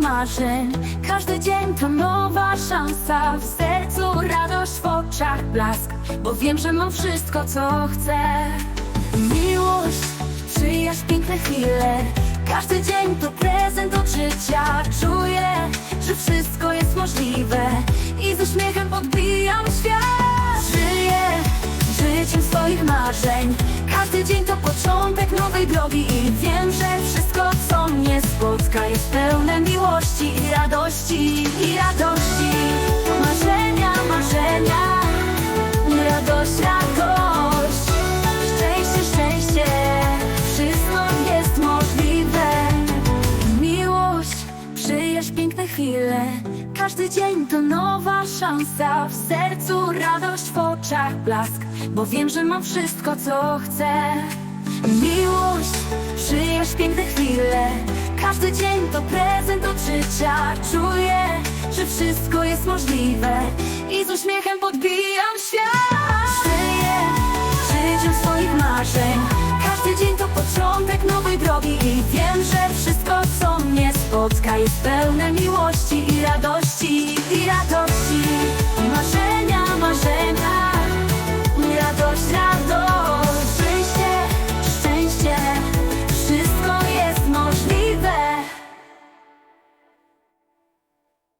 marzeń. Każdy dzień to nowa szansa. W sercu radość, w oczach blask Bo wiem, że mam wszystko, co chcę. Miłość, przyjaźń, piękne chwile. Każdy dzień to prezent od życia. Czuję, że wszystko jest możliwe I z uśmiechem podbijam świat. Żyję życiem swoich marzeń. Każdy dzień to początek nowej drogi I wiem, spotka Jest pełne miłości i radości I radości. Marzenia, marzenia Radość, radość. Szczęście, szczęście Wszystko jest możliwe. Miłość, przyjaźń, piękne chwile. Każdy dzień to nowa szansa. W sercu radość, w oczach blask Bo wiem, że mam wszystko, co chcę. Miłość, przyjaźń, piękne chwile Każdy dzień to prezent od życia. Czuję, że wszystko jest możliwe. I z uśmiechem podbijam świat Żyję życiem swoich marzeń. Każdy dzień to początek nowej drogi. I wiem, że wszystko co mnie spotka Jest pełne miłości i radości I radości